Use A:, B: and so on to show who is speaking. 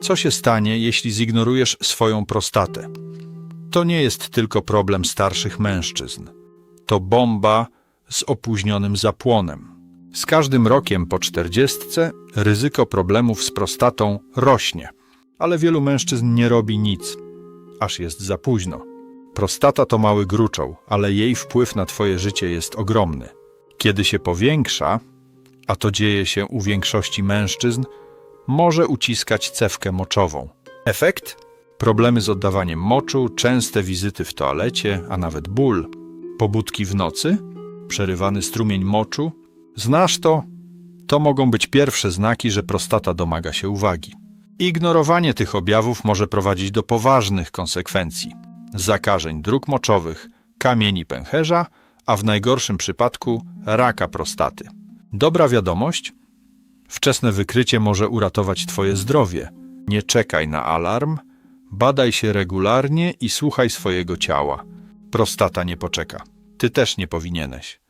A: Co się stanie, jeśli zignorujesz swoją prostatę? To nie jest tylko problem starszych mężczyzn. To bomba z opóźnionym zapłonem. Z każdym rokiem po czterdziestce ryzyko problemów z prostatą rośnie, ale wielu mężczyzn nie robi nic, aż jest za późno. Prostata to mały gruczoł, ale jej wpływ na twoje życie jest ogromny. Kiedy się powiększa, a to dzieje się u większości mężczyzn, może uciskać cewkę moczową. Efekt? Problemy z oddawaniem moczu, częste wizyty w toalecie, a nawet ból. Pobudki w nocy? Przerywany strumień moczu? Znasz to? To mogą być pierwsze znaki, że prostata domaga się uwagi. Ignorowanie tych objawów może prowadzić do poważnych konsekwencji zakażeń dróg moczowych, kamieni pęcherza, a w najgorszym przypadku raka prostaty. Dobra wiadomość? Wczesne wykrycie może uratować Twoje zdrowie. Nie czekaj na alarm, badaj się regularnie i słuchaj swojego ciała. Prostata nie poczeka. Ty też nie powinieneś.